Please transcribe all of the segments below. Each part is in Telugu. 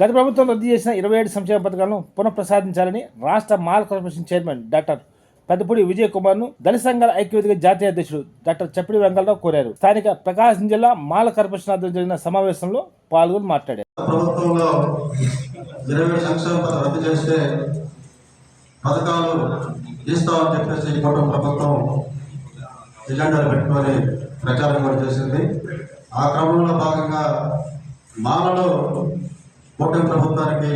గత ప్రభుత్వం రద్దు చేసిన ఇరవై ఏడు సంక్షేమ పథకాలను పునఃప్రసాదించాలని రాష్ట్ర Mala corporation chairman doctor Peddapudi Vijay కుమార్ను దళిత సంఘాల ఐక్యవేదిక జాతీయ అధ్యక్షుడు డాక్టర్ చప్పిడి వెంకటరావు కోరారు. స్థానిక ప్రకాశం జిల్లా మాల కార్పొరేషన్ ఆధ్వర్యంలో జరిగిన సమావేశంలో పాల్గొని మాట్లాడారు. ప్రభుత్వంలో ఇరవై సంక్షేమ రద్దు చేస్తే పథకాలు ఇస్తామని చెప్పేసి ఈ కుటుంబ ప్రభుత్వం ఎజెండాలు పెట్టుకొని ప్రచారం కూడా చేసింది. ఆ క్రమంలో భాగంగా మాలలో కూటమి ప్రభుత్వానికి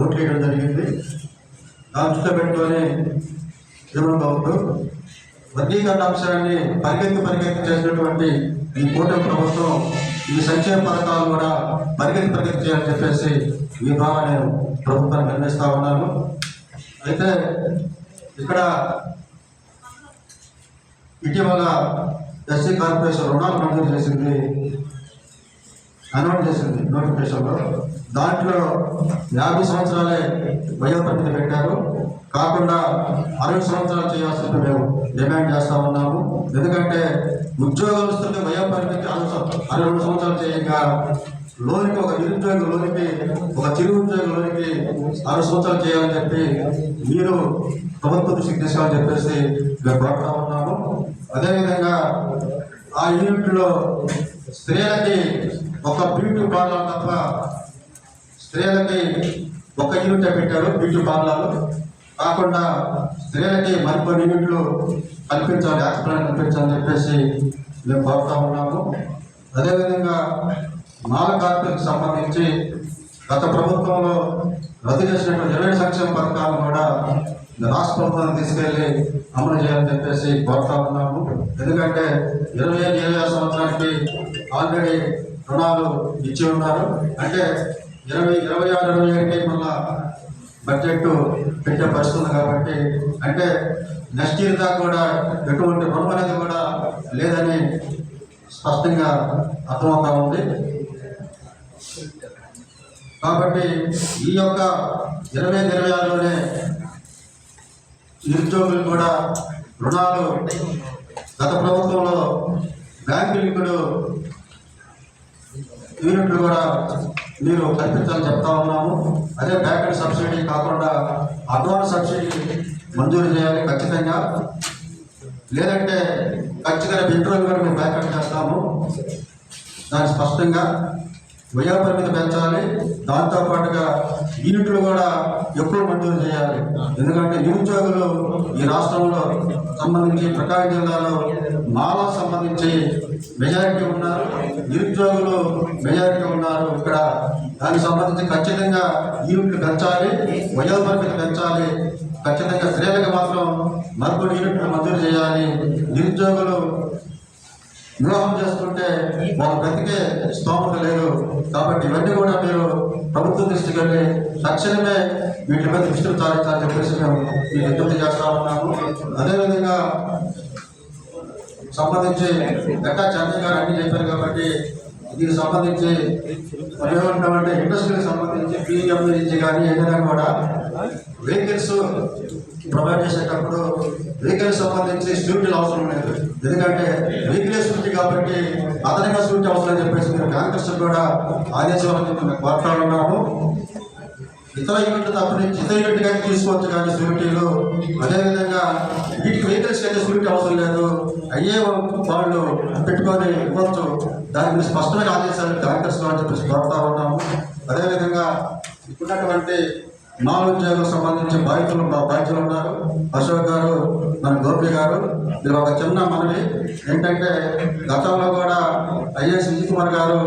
ఓట్లు వేయడం జరిగింది. దాని దృష్టిలో పెట్టుకొని జగన్ బాబు వర్గీకరణ అంశాన్ని పరిగెత్తి పరిగెత్తి చేసినటువంటి ఈ కూటమి ప్రభుత్వం ఈ సంక్షేమ పథకాలు కూడా పరిగెత్తి పరిగెత్తి చేయాలని చెప్పేసి ఈ ద్వారా నేను ప్రభుత్వాన్ని నిర్ణయిస్తా ఉన్నాను. అయితే ఇక్కడ ఇటీవల ఎస్సీ కార్పొరేషన్ రుణాలు మంజూరు చేసింది అనౌన్స్ చేసింది నోటిఫికేషన్లో. దాంట్లో యాభై సంవత్సరాలే వయోపరిమితి పెట్టారు. కాకుండా అరవై సంవత్సరాలు చేయాల్సింది మేము డిమాండ్ చేస్తా ఉన్నాము. ఎందుకంటే ఉద్యోగస్తులకి వయోపరిమితి అరవై రెండు సంవత్సరాలు చేయగా. లోనికి ఒక నిరుద్యోగ లోనికి ఒక చిరు ఉద్యోగ లోనికి అరవై సంవత్సరాలు చేయాలని చెప్పి మీరు ప్రభుత్వ దృష్టికి తీసుకోవాలని చెప్పేసి మేము కోరుతా ఉన్నాము. అదేవిధంగా ఆ యూనిట్లో స్త్రీలకి ఒక బ్యూటీ పార్లర్ తప్ప స్త్రీలకి ఒక యూనిట్ పెట్టారు బ్యూటీ పార్లర్లో. కాకుండా స్త్రీలకి మరికొన్ని యూనిట్లు కల్పించాలి యాక్సిడెంట్ కల్పించాలని చెప్పేసి మేము కోరుతా ఉన్నాము. అదేవిధంగా మాల కార్మికులకు సంబంధించి గత ప్రభుత్వంలో రద్దు చేసినటువంటి ఇరవై సంక్షేమ పథకాలను కూడా రాష్ట్ర ప్రభుత్వం తీసుకెళ్ళి అమలు చేయాలని చెప్పేసి కోరుతా ఉన్నాము. ఎందుకంటే ఇరవై ఐదు ఇరవై ఆరు సంవత్సరానికి ఆల్రెడీ రుణాలు ఇచ్చి ఉన్నారు. అంటే ఇరవై ఇరవై ఆరు ఇరవై ఒకటి మళ్ళా బడ్జెట్ పెట్టే పరిస్థితుంది కాబట్టి అంటే నెక్స్ట్ ఇయర్ దాకా కూడా ఎటువంటి రుణం అనేది కూడా లేదని స్పష్టంగా అర్థమవుతా ఉంది. కాబట్టి ఈ యొక్క ఇరవై ఇరవై ఆరులోనే నిరుద్యోగులు కూడా రుణాలు గత ప్రభుత్వంలో బ్యాంకులు ఇప్పుడు యూనిట్లు కూడా మీరు కల్పించాలని చెప్తా ఉన్నాము. అదే బ్యాక్ సబ్సిడీ కాకుండా అడ్వాన్స్ సబ్సిడీ మంజూరు చేయాలి ఖచ్చితంగా. లేదంటే ఖచ్చితంగా పెట్రోల్ కూడా మేము బ్యాకప్ చేస్తాము. దాన్ని స్పష్టంగా వయోపరిమితి పెంచాలి. దాంతో పాటుగా యూనిట్లు కూడా ఎక్కువ మంజూరు చేయాలి. ఎందుకంటే నిరుద్యోగులు ఈ రాష్ట్రంలో సంబంధించి ప్రకాశం జిల్లాలో మాలా సంబంధించి మెజారిటీ ఉన్నారు. నిరుద్యోగులు మెజారిటీ ఉన్నారు. ఇక్కడ దానికి సంబంధించి ఖచ్చితంగా యూనిట్లు పెంచాలి. వయోపరిమితి పెంచాలి. ఖచ్చితంగా స్త్రీలకు మాత్రం మరొక యూనిట్లు మంజూరు చేయాలి. నిరుద్యోగులు వివాహం చేస్తుంటే మా బ్రతికే స్తోమత లేదు. కాబట్టి ఇవన్నీ కూడా మీరు ప్రభుత్వ దృష్టికి వెళ్ళి తక్షణమే వీటి మీద దృష్టి సారించాలని చెప్పేసి మేము మీకు విజ్ఞప్తి చేస్తా ఉన్నాము అదేవిధంగా సంబంధించి గట్టా చంద్ర గారు అన్ని చెప్పారు కాబట్టి దీనికి సంబంధించి మరి ఏమంటామంటే ఇండస్ట్రీకి సంబంధించి పిఎం నుంచి కానీ ఏదైనా కూడా వెహికల్స్ ప్రొవైడ్ చేసేటప్పుడు వెహికల్స్ సంబంధించి స్కూటీలు అవసరం లేదు. ఎందుకంటే వెహికల్స్ స్కూటీ కాబట్టి అదనంగా స్కూటీ అవసరం అని చెప్పేసి మీరు కాంగ్రెస్ కూడా ఆదేశాలని మేము కోరుతా ఉన్నాము ఇతర యూనిట్ తప్పని ఇతర యూనిట్ కానీ తీసుకోవచ్చు కానీ స్కూటీలు అదేవిధంగా వీటికి వెహికల్స్ అయితే షూరిటీ అవసరం లేదు. అయ్యే వాళ్ళు పెట్టుకొని ఇవ్వచ్చు. దాని గురించి స్పష్టంగా ఆదేశాలు డాక్టర్స్ అని చెప్పేసి కోరుతా ఉన్నాము. అదేవిధంగా ఇప్పుడున్నటువంటి మాల ఉద్యోగులకు సంబంధించి బాధితులు మా బాధ్యులు ఉన్నారు. అశోక్ గారు మన గోపి గారు ఇది ఒక చిన్న మనవి. ఏంటంటే గతంలో కూడా ఐఎస్ విజయ్ కుమార్ గారు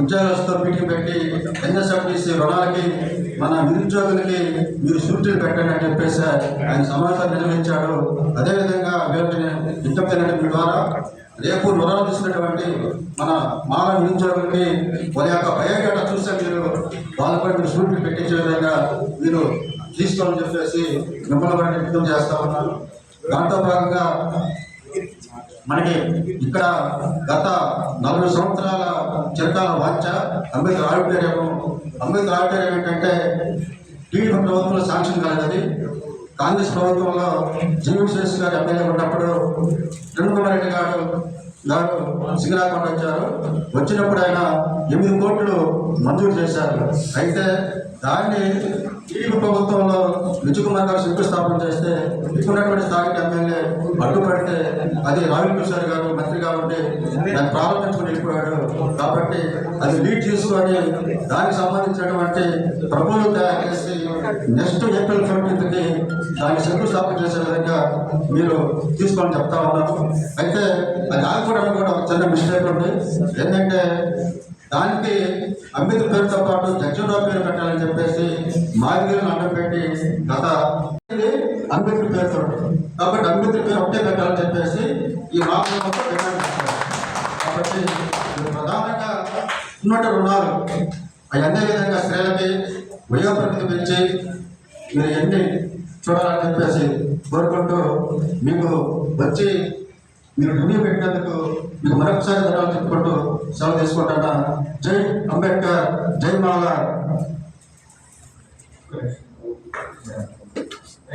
ఉద్యోగస్తులతో మీటింగ్ పెట్టి ఎన్ఎస్ఎఫ్టీసీ రుణాలకి మన నిరుద్యోగులకి మీరు షూరిటీ పెట్టండి అని చెప్పేసి ఆయన సమాచారం నిర్వహించాడు. అదేవిధంగా వీళ్ళని విజ్ఞప్తి మీ ద్వారా రేపు రుణాలు తీసుకున్నటువంటి మన మాల నిరుద్యోగులకి వాళ్ళ యొక్క బయోడేటా చూస్తే మీరు వాళ్ళకు కూడా మీరు షూరిటీలు పెట్టించే విధంగా మీరు తీసుకోవాలని చెప్పేసి మిమ్మల్ని కూడా చేస్తా ఉన్నాను. దాంతో భాగంగా మనకి ఇక్కడ గత నలభై సంవత్సరాల చిరకాల వాంఛ అంబేద్కర్ ఆడిటోరియం అంబేద్కర్ ఆడిటోరియం ఏంటంటే టీడీపీ ప్రభుత్వంలో శాంక్షన్ కాలేదది కాంగ్రెస్ ప్రభుత్వంలో జీవన్ గారు ఎమ్మెల్యే ఉన్నప్పుడు చంద్రబాబు రెడ్డి గారు గారు సింగరాకుండా వచ్చారు. వచ్చినప్పుడు ఆయన ఎనిమిది కోట్లు మంజూరు చేశారు. అయితే దాన్ని టీడీపీ ప్రభుత్వంలో విజయకుమార్ గారు శంకుస్థాపన చేస్తే ఇప్పుడున్నటువంటి స్థానిక ఎమ్మెల్యే అడ్డుపడితే అది రావిల్ కిషోర్ గారు మంత్రిగా ఉండి దాన్ని ప్రారంభించుకుని వెళ్ళిపోయాడు. కాబట్టి అది లీడ్ తీసుకొని దానికి సంబంధించినటువంటి ప్రభుత్వం తయారు చేసి నెక్స్ట్ ఏప్రిల్ ఫిఫ్టీన్త్కి దాన్ని శంకుస్థాపన చేసే విధంగా మీరు తీసుకోవాలని చెప్తా ఉన్నాను. అయితే అది ఆగిపోవడానికి కూడా ఒక చిన్న మిస్టేక్ ఉంది. ఏంటంటే దానికి అంబేద్కర్ పేరుతో పాటు జగ్జనరావు పేరు పెట్టాలని చెప్పేసి మాదిరిని అడ్డపెట్టి గత అంబేద్కర్ పేరుతో కాబట్టి అంబేద్కర్ పేరు ఒకటే పెట్టాలని చెప్పేసి ఈ మార్గం డిమాండ్ కాబట్టి ప్రధానంగా ఉన్నట్టు రుణాలు అవన్నీ విధంగా స్త్రీలకి వయోపరిమితి పెంచి మీరు ఎన్ని చూడాలని చెప్పేసి కోరుకుంటూ మీకు వచ్చి మీరు రివ్యూ పెట్టినందుకు మీకు మరొకసారి ధన్యవాదాలు చెప్పుకుంటూ సెలవు తీసుకుంటున్నా జై అంబేద్కర్ జై మాలా